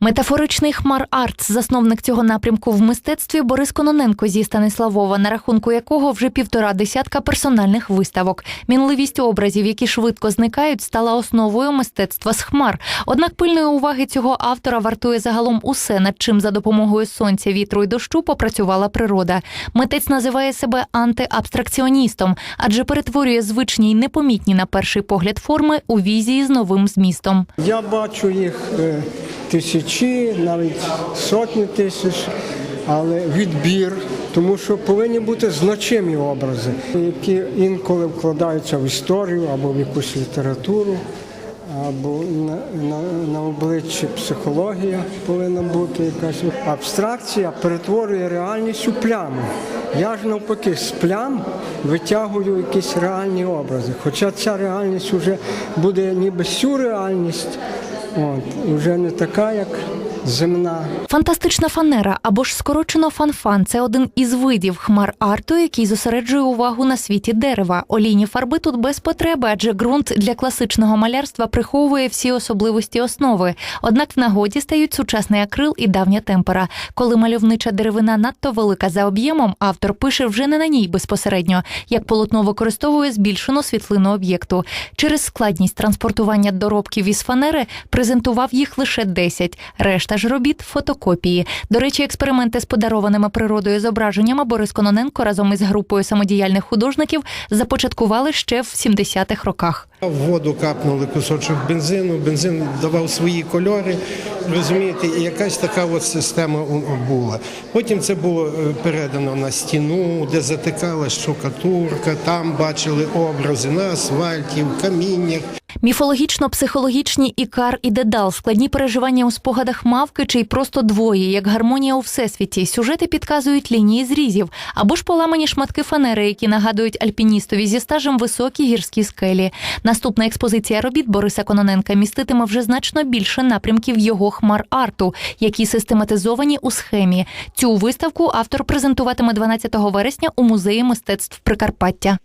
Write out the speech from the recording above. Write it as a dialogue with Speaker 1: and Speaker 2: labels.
Speaker 1: Метафоричний хмар арт, засновник цього напрямку в мистецтві Борис Кононенко зі Станиславова, на рахунку якого вже півтора десятка персональних виставок. Мінливість образів, які швидко зникають, стала основою мистецтва з хмар. Однак пильної уваги цього автора вартує загалом усе, над чим за допомогою сонця, вітру і дощу попрацювала природа. Митець називає себе антиабстракціоністом, адже перетворює звичні й непомітні на перший погляд форми у візії з новим змістом.
Speaker 2: Я бачу їх е, тисячі, навіть сотні тисяч, але відбір, тому що повинні бути значимі образи, які інколи вкладаються в історію або в якусь літературу, або на, на, на обличчі психологія повинна бути якась абстракція перетворює реальність у пляму. Я ж навпаки з плям витягую якісь реальні образи. Хоча ця реальність вже буде ніби сюрреальність, от, вже не така, як земна.
Speaker 1: Фантастична фанера або ж скорочено фанфан це один із видів хмар арту, який зосереджує увагу на світі дерева. Олійні фарби тут без потреби, адже ґрунт для класичного малярства приховує всі особливості основи. Однак в нагоді стають сучасний акрил і давня темпера. Коли мальовнича деревина надто велика за об'ємом, автор пише вже не на ній безпосередньо, як полотно використовує збільшену світлину об'єкту. Через складність транспортування доробків із фанери презентував їх лише 10. Решта ж робіт фотокопії. До речі, експерименти з подарованими природою зображеннями Борис Кононенко разом із групою самодіяльних художників започаткували ще в 70-х роках.
Speaker 3: В воду капнули кусочок бензину, бензин давав свої кольори, розумієте, і якась така от система була. Потім це було е, передано на стіну, де затикала штукатурка, там бачили образи на асфальті, в каміннях.
Speaker 1: Міфологічно-психологічні ікар і дедал, складні переживання у спогадах мавки чи й просто двоє, як гармонія у всесвіті. Сюжети підказують лінії зрізів або ж поламані шматки фанери, які нагадують альпіністові зі стажем високі гірські скелі. Наступна експозиція робіт Бориса Кононенка міститиме вже значно більше напрямків його хмар арту, які систематизовані у схемі. Цю виставку автор презентуватиме 12 вересня у музеї мистецтв Прикарпаття.